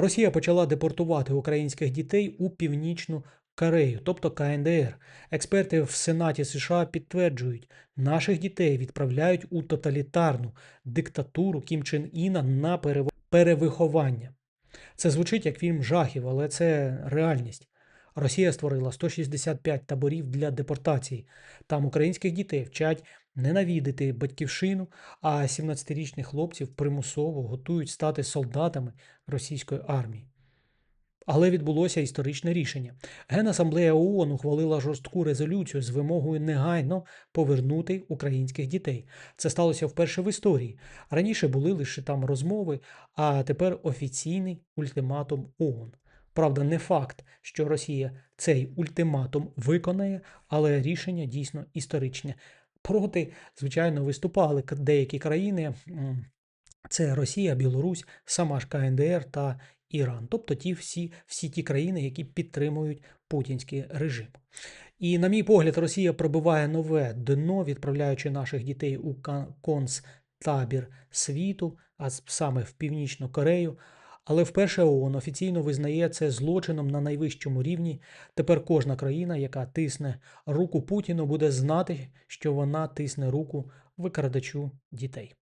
Росія почала депортувати українських дітей у північну Корею, тобто КНДР. Експерти в Сенаті США підтверджують, наших дітей відправляють у тоталітарну диктатуру Кім Чен Іна на перевиховання. Це звучить як фільм жахів, але це реальність. Росія створила 165 таборів для депортації. Там українських дітей вчать ненавидити батьківщину, а 17-річних хлопців примусово готують стати солдатами російської армії. Але відбулося історичне рішення. Генасамблея ООН ухвалила жорстку резолюцію з вимогою негайно повернути українських дітей. Це сталося вперше в історії. Раніше були лише там розмови, а тепер офіційний ультиматум ООН. Правда, не факт, що Росія цей ультиматум виконає, але рішення дійсно історичне. Проти, звичайно, виступали деякі країни. Це Росія, Білорусь, сама ж КНДР та Іран, тобто ті всі, всі ті країни, які підтримують путінський режим. І, на мій погляд, Росія пробиває нове дно, відправляючи наших дітей у концтабір світу, а саме в Північну Корею. Але вперше ООН офіційно визнає це злочином на найвищому рівні. Тепер кожна країна, яка тисне руку Путіну, буде знати, що вона тисне руку викрадачу дітей.